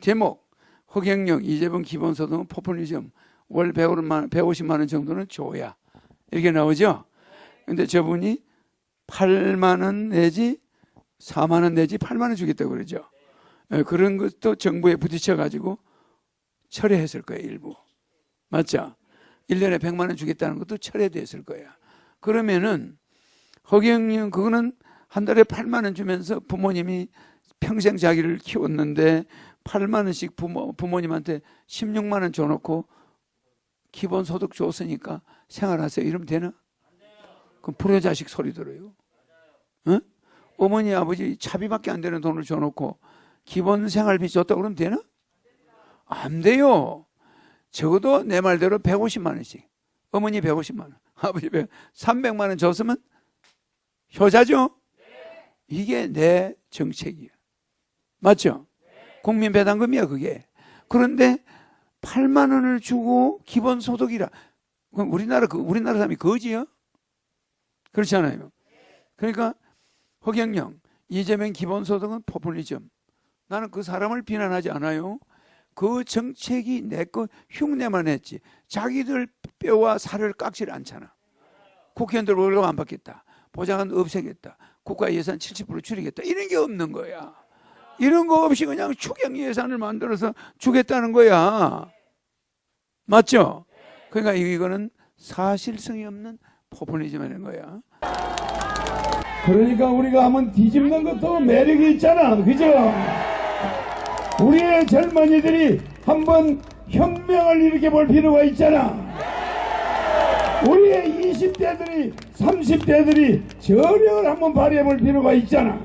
제목 허경영 이재명 기본소득은 포퓰리즘 월 150만, 150만 원 정도는 줘야 이렇게 나오죠. 근데 저분이 8만 원 내지 4만 원 내지 8만 원 주겠다고 그러죠. 예, 그런 것도 정부에 부딪혀 가지고 철회했을 거예요, 일부. 맞죠? 1년에 100만 원 주겠다는 것도 철회됐을 거야. 그러면은 허경영 그거는 한 달에 8만 원 주면서 부모님이 평생 자기를 키웠는데 8만 원씩 부모 부모님한테 16만 원 줘놓고 기본 소득 줬으니까 생활하세요. 이러면 되나? 그럼 불효자식 소리 들어요. 어? 어머니 아버지 차비밖에 안 되는 돈을 줘놓고 기본 생활비 줬다 그러면 되나? 안 돼요. 적어도 내 말대로 150만 원씩. 어머니 150만 원, 아버지 100, 300만 원 줬으면 효자죠? 이게 내 정책이야. 맞죠? 국민 배당금이야, 그게. 그런데 8만 원을 주고 기본 소득이라. 그럼 우리나라, 그- 우리나라 사람이 거지요? 그렇지 않아요? 그러니까 허경영, 이재명 기본소득은 포퓰리즘. 나는 그 사람을 비난하지 않아요. 그 정책이 내 거 흉내만 했지. 자기들 뼈와 살을 깎질 않잖아. 국회의원들 월급 안 받겠다. 보장은 없애겠다. 국가 예산 70% 줄이겠다. 이런 게 없는 거야. 이런 거 없이 그냥 추경 예산을 만들어서 주겠다는 거야. 맞죠? 그러니까 이거는 사실성이 없는 포퓰리즘이라는 거야. 그러니까 우리가 한번 뒤집는 것도 매력이 있잖아. 그죠? 우리의 젊은이들이 한번 혁명을 일으켜 볼 필요가 있잖아. 우리의 20대들이, 30대들이 저력을 한번 발휘해 볼 필요가 있잖아.